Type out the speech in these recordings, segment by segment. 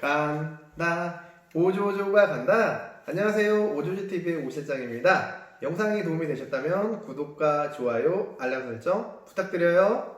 간다. 오조조가 간다. 안녕하세요. 오조조TV의 오실장입니다. 영상이 도움이 되셨다면 구독과 좋아요 알람 설정 부탁드려요.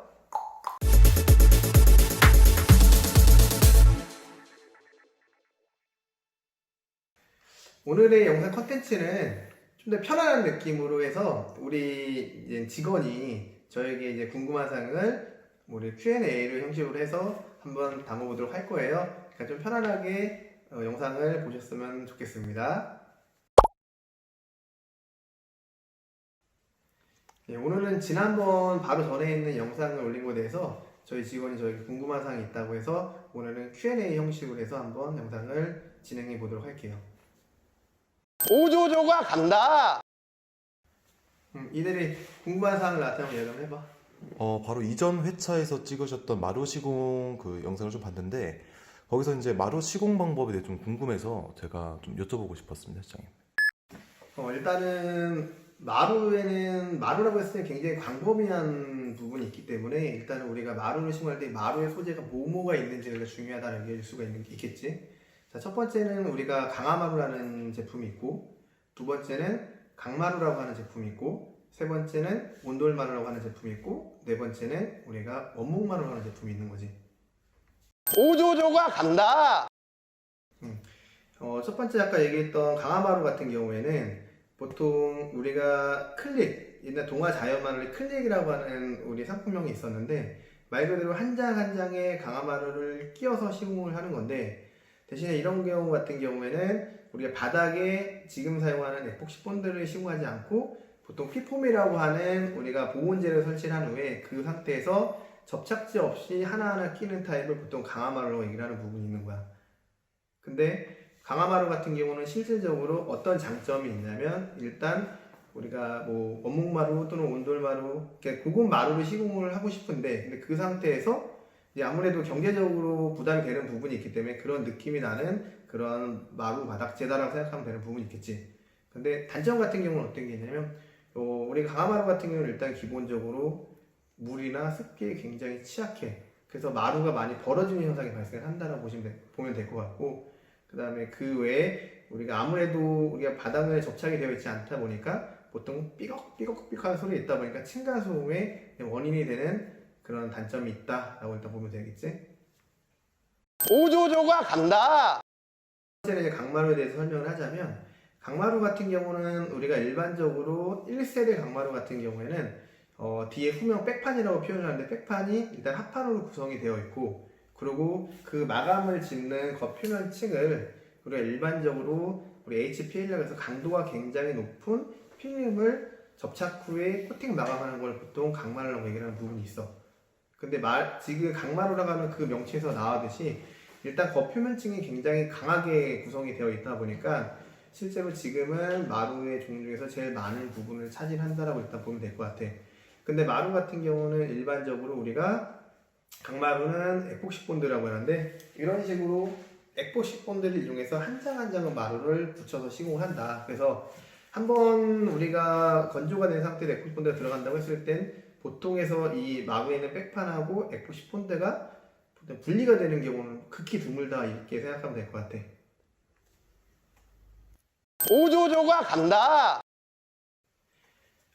오늘의 영상 컨텐츠는 좀 더 편안한 느낌으로 해서 우리 직원이 저에게 이제 궁금한 사항을 우리 Q&A를 형식으로 해서 한번 담아보도록 할 거예요. 그러니까 좀 편안하게 어, 영상을 보셨으면 좋겠습니다. 네, 오늘은 지난번 바로 전에 있는 영상을 올린 것에 대해서 저희 직원이 저에게 궁금한 사항이 있다고 해서 오늘은 Q&A 형식으로 해서 한번 영상을 진행해 보도록 할게요. 오조조가 간다. 음, 이들이 궁금한 사항을 나한테 얘기 좀 해봐. 어, 바로 이전 회차에서 찍으셨던 마루 시공 그 영상을 좀 봤는데 거기서 이제 마루 시공 방법에 대해 좀 궁금해서 제가 좀 여쭤보고 싶었습니다, 시장님. 어, 일단은 마루에는 마루라고 했을 때 굉장히 광범위한 부분이 있기 때문에 일단은 우리가 마루를 시공할 때 마루의 소재가 뭐뭐가 있는지가 중요하다는 얘기할 수가 있는 게 있겠지. 자, 첫 번째는 우리가 강화마루라는 제품이 있고 두 번째는 강마루라고 하는 제품이 있고 세 번째는 온돌 마루라고 하는 제품이 있고 네 번째는 우리가 원목 마루라고 하는 제품이 있는 거지. 오조조가 간다. 어, 첫 번째 아까 얘기했던 강화마루 같은 경우에는 보통 우리가 클릭, 옛날 동화 자연마루의 클릭이라고 하는 우리 상품명이 있었는데 말 그대로 한 장한 장에 강화마루를 끼워서 시공을 하는 건데 대신에 이런 경우 같은 경우에는 우리가 바닥에 지금 사용하는 에폭시 본드를 시공하지 않고 보통 피폼이라고 하는 우리가 보온재를 설치를 한 후에 그 상태에서 접착제 없이 하나하나 끼는 타입을 보통 강화마루라고 얘기를 하는 부분이 있는 거야. 근데 강화마루 같은 경우는 실질적으로 어떤 장점이 있냐면 일단 우리가 뭐 원목마루 또는 온돌마루 고급 마루를 시공을 하고 싶은데 근데 그 상태에서 이제 아무래도 경제적으로 부담이 되는 부분이 있기 때문에 그런 느낌이 나는 그런 마루 바닥재다라고 생각하면 되는 부분이 있겠지. 근데 단점 같은 경우는 어떤 게 있냐면 어, 우리 강화마루 같은 경우는 일단 기본적으로 물이나 습기에 굉장히 취약해. 그래서 마루가 많이 벌어지는 현상이 발생한다고 보시면 돼- 보면 될 것 같고 그 다음에 그 외에 우리가 아무래도 우리가 바닥에 접착이 되어 있지 않다 보니까 보통 삐걱삐걱삐걱하는 소리 있다 보니까 층간소음의 원인이 되는 그런 단점이 있다라고 일단 보면 되겠지. 오조조가 간다. 첫 번째는 이제 강마루에 대해서 설명을 하자면 강마루 같은 경우는 우리가 일반적으로 1세대 강마루 같은 경우에는 어, 뒤에 후면 백판이라고 표현을 하는데 백판이 일단 합판으로 구성이 되어 있고 그리고 그 마감을 짓는 겉표면층을 우리가 일반적으로 우리 HPL이라고 해서 강도가 굉장히 높은 필름을 접착 후에 코팅 마감하는 걸 보통 강마루라고 얘기를 하는 부분이 있어. 근데 말, 지금 강마루라고 하는 그 명칭에서 나왔듯이 일단 겉표면층이 굉장히 강하게 구성이 되어 있다 보니까 실제로 지금은 마루의 종류 중에서 제일 많은 부분을 차지한다라고 일단 보면 될 것 같아. 근데 마루 같은 경우는 일반적으로 우리가 강마루는 에폭시 본드라고 하는데 이런 식으로 에폭시 본드를 이용해서 한 장 한 장은 마루를 붙여서 시공을 한다. 그래서 한번 우리가 건조가 된 상태로 에폭시 본드가 들어간다고 했을 땐 보통에서 이 마루에는 백판하고 에폭시 본드가 보통 분리가 되는 경우는 극히 드물다 이렇게 생각하면 될 것 같아. 오조조가 간다.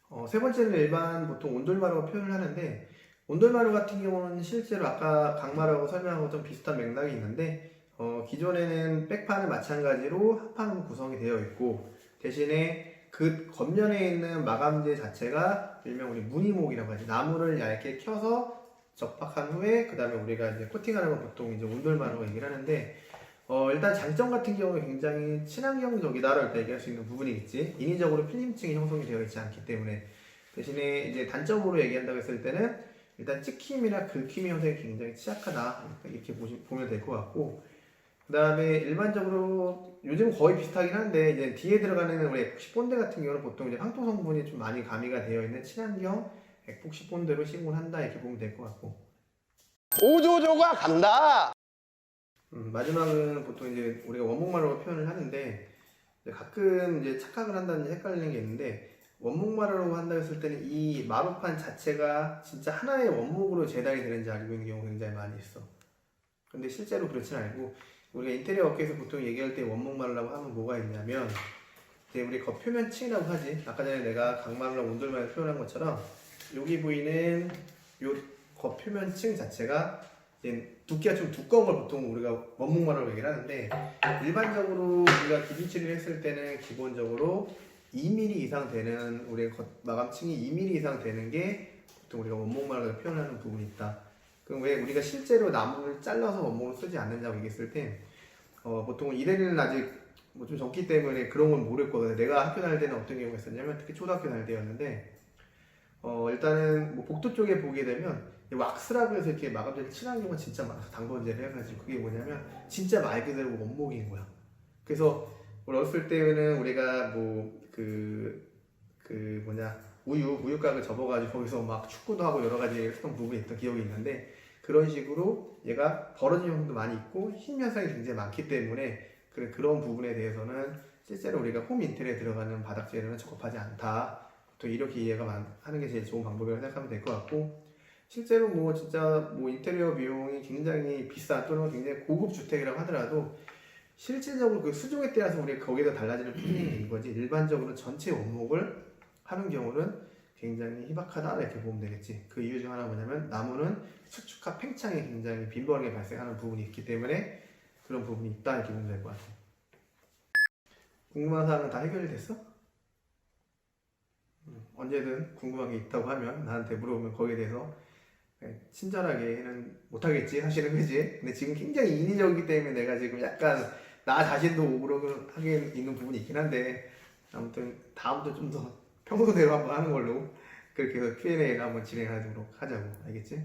어, 세 번째는 일반 보통 온돌마루가 표현을 하는데 온돌마루 같은 경우는 실제로 아까 강마루하고 설명한 것좀 비슷한 맥락이 있는데 어, 기존에는 백판은 마찬가지로 합판으로 구성이 되어 있고 대신에 그 겉면에 있는 마감재 자체가 일명 우리 무늬목이라고 하지 나무를 얇게 켜서 접박한 후에 그 다음에 우리가 이제 코팅하는 건 보통 이제 온돌마루라고 얘기를 하는데 어, 일단 장점 같은 경우는 굉장히 친환경적이다라고 얘기할 수 있는 부분이겠지. 인위적으로 필름층이 형성이 되어 있지 않기 때문에. 대신에 이제 단점으로 얘기한다고 했을 때는 일단 찍힘이나 긁힘의 형성이 굉장히 취약하다. 이렇게 보시, 보면 될 것 같고. 그 다음에 일반적으로 요즘 거의 비슷하긴 한데 이제 뒤에 들어가는 우리 에폭시 본드 같은 경우는 보통 이제 황토 성분이 좀 많이 가미가 되어 있는 친환경 에폭시 본드로 시공을 한다 이렇게 보면 될 것 같고. 오조조가 간다. 음, 마지막은 보통 이제 우리가 원목마루로 표현을 하는데 이제 가끔 이제 착각을 한다든지 헷갈리는 게 있는데 원목마루라고 한다 했을 때는 이 마루판 자체가 진짜 하나의 원목으로 재단이 되는지 알고 있는 경우가 굉장히 많이 있어. 근데 실제로 그렇진 않고 우리가 인테리어 업계에서 보통 얘기할 때 원목마루라고 하면 뭐가 있냐면 이제 우리 겉표면층이라고 하지 아까 전에 내가 강마루랑 온돌마루 표현한 것처럼 여기 보이는 요 겉표면층 자체가 두께가 좀 두꺼운 걸 보통 우리가 원목마루라고 얘기를 하는데 일반적으로 우리가 기준치를 했을 때는 기본적으로 2mm 이상 되는 우리의 겉 마감층이 2mm 이상 되는 게 보통 우리가 원목마루라고 표현하는 부분이 있다. 그럼 왜 우리가 실제로 나무를 잘라서 원목을 쓰지 않느냐고 얘기했을 때 어, 보통 이래는 아직 뭐 좀 적기 때문에 그런 건 모르겠거든요. 내가 학교 다닐 때는 어떤 경우가 있었냐면 특히 초등학교 다닐 때였는데 어, 일단은 뭐 복도 쪽에 보게 되면 이 왁스라고 해서 이렇게 마감재를 칠하는 경우가 진짜 많아서 당번제를 해가지고 그게 뭐냐면 진짜 말 그대로 원목인 거야. 그래서 어렸을 때는 우리가 뭐그그 뭐냐 우유 우유곽을 접어가지고 거기서 막 축구도 하고 여러 가지 했던 부분이 있던 기억이 있는데 그런 식으로 얘가 벌어진 형도 많이 있고 힘 현상이 굉장히 많기 때문에 그래 그런 부분에 대해서는 실제로 우리가 홈 인테리어에 들어가는 바닥 재료는 적합하지 않다. 또 이렇게 이해가 많- 하는 게 제일 좋은 방법이라고 생각하면 될 것 같고 실제로 뭐 진짜 뭐 인테리어 비용이 굉장히 비싼 또는 굉장히 고급 주택이라고 하더라도 실질적으로 그 수종에 따라서 우리가 거기서 달라지는 품질인 거지. 일반적으로 전체 원목을 하는 경우는 굉장히 희박하다. 이렇게 보면 되겠지. 그 이유 중 하나 가 뭐냐면 나무는 수축과 팽창이 굉장히 빈번하게 발생하는 부분이 있기 때문에 그런 부분이 있다. 이렇게 보면 될 것 같아. 궁금한 사항은 다 해결이 됐어? 음, 언제든 궁금한 게 있다고 하면 나한테 물어보면 거기에 대해서 네, 친절하게는 못하겠지 사실은 그지 근데 지금 굉장히 인위적이기 때문에 내가 지금 약간 나 자신도 오그러그 하게 있는 부분이 있긴 한데 아무튼 다음부터 좀 더 평소대로 한번 하는 걸로 그렇게 해서 Q&A를 한번 진행하도록 하자고 알겠지?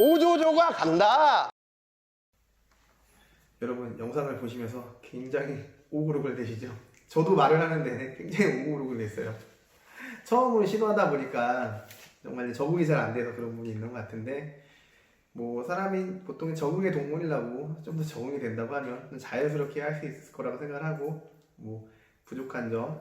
우주조가 간다. 여러분 영상을 보시면서 굉장히 오그룩을 내시죠? 저도 말을 하는데 굉장히 오그룩을 냈어요 처음으로 시도하다 보니까 정말 적응이 잘 안 돼서 그런 부분이 있는 것 같은데 뭐 사람이 보통 적응의 동물이라고 좀 더 적응이 된다고 하면 좀 자연스럽게 할 수 있을 거라고 생각을 하고 뭐 부족한 점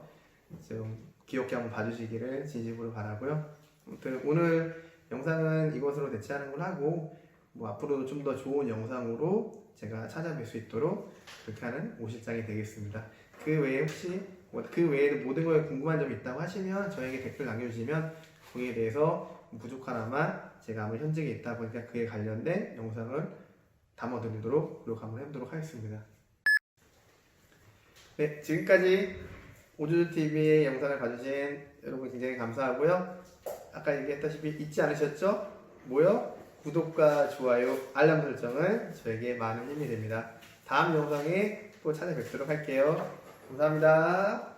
좀 귀엽게 한번 봐주시기를 진심으로 바라고요. 아무튼 오늘 영상은 이것으로 대체하는 걸 하고 뭐 앞으로도 좀 더 좋은 영상으로 제가 찾아뵐 수 있도록 그렇게 하는 오실장이 되겠습니다. 그 외에 혹시 뭐그 외에도 모든 거에 궁금한 점이 있다고 하시면 저에게 댓글 남겨주시면 거기에 대해서 부족하나마 제가 아무 현직에 있다 보니까 그에 관련된 영상을 담아드리도록 노력 한번 해보도록 하겠습니다. 네, 지금까지 오주TV의 영상을 봐주신 여러분 굉장히 감사하고요. 아까 얘기했다시피 잊지 않으셨죠? 뭐요? 구독과 좋아요, 알람 설정은 저에게 많은 힘이 됩니다. 다음 영상에 또 찾아뵙도록 할게요. 감사합니다.